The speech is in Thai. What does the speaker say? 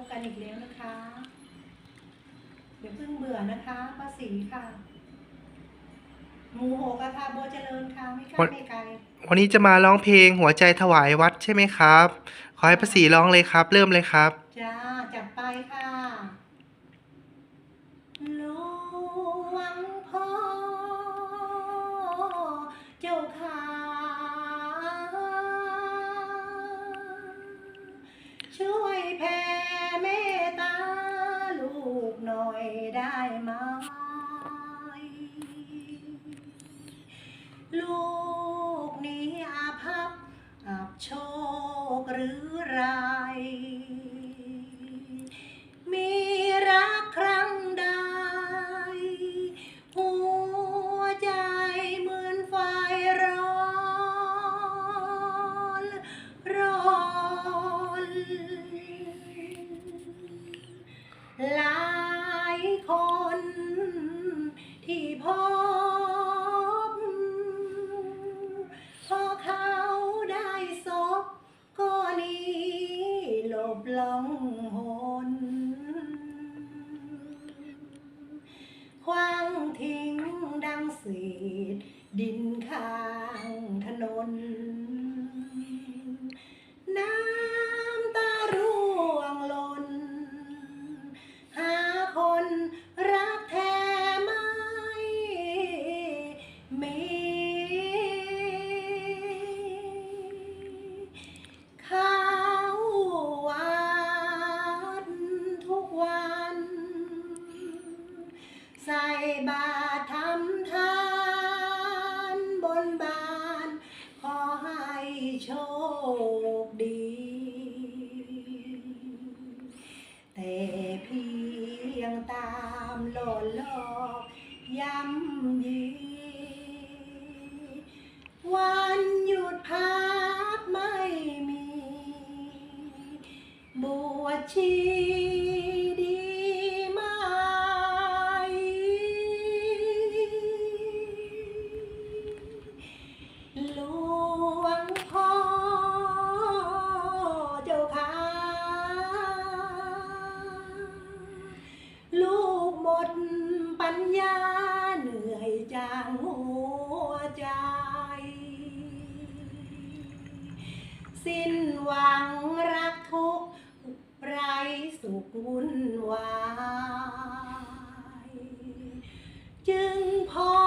บกันอีกแล้วนะคะเดี๋ยวเพิ่งเบื่อนะคะป้าศรีค่ะ หมูโหกะค่ะโบเจริญค่ะไม่ไกลไม่ไกลวันนี้จะมาร้องเพลงหัวใจถวายวัดใช่ไหมครับ ขอให้ป้าศรีร้องเลยครับ เริ่มเลยครับ จ้า จัดไปค่ะหลวงพ่อเจ้าขาช่วยแผ่ โชคหรือรา บลองหนควางทิ้งดังเศษดินข้างถนน บาตรทำทานบนบานขอให้โชคดี แต่เพียงตามหล่อหลอกย้ำยีวันหยุดพักไม่มีบวชชี สิ้นหวังรักทุกไรสุขวุ่นวาย จึงพอ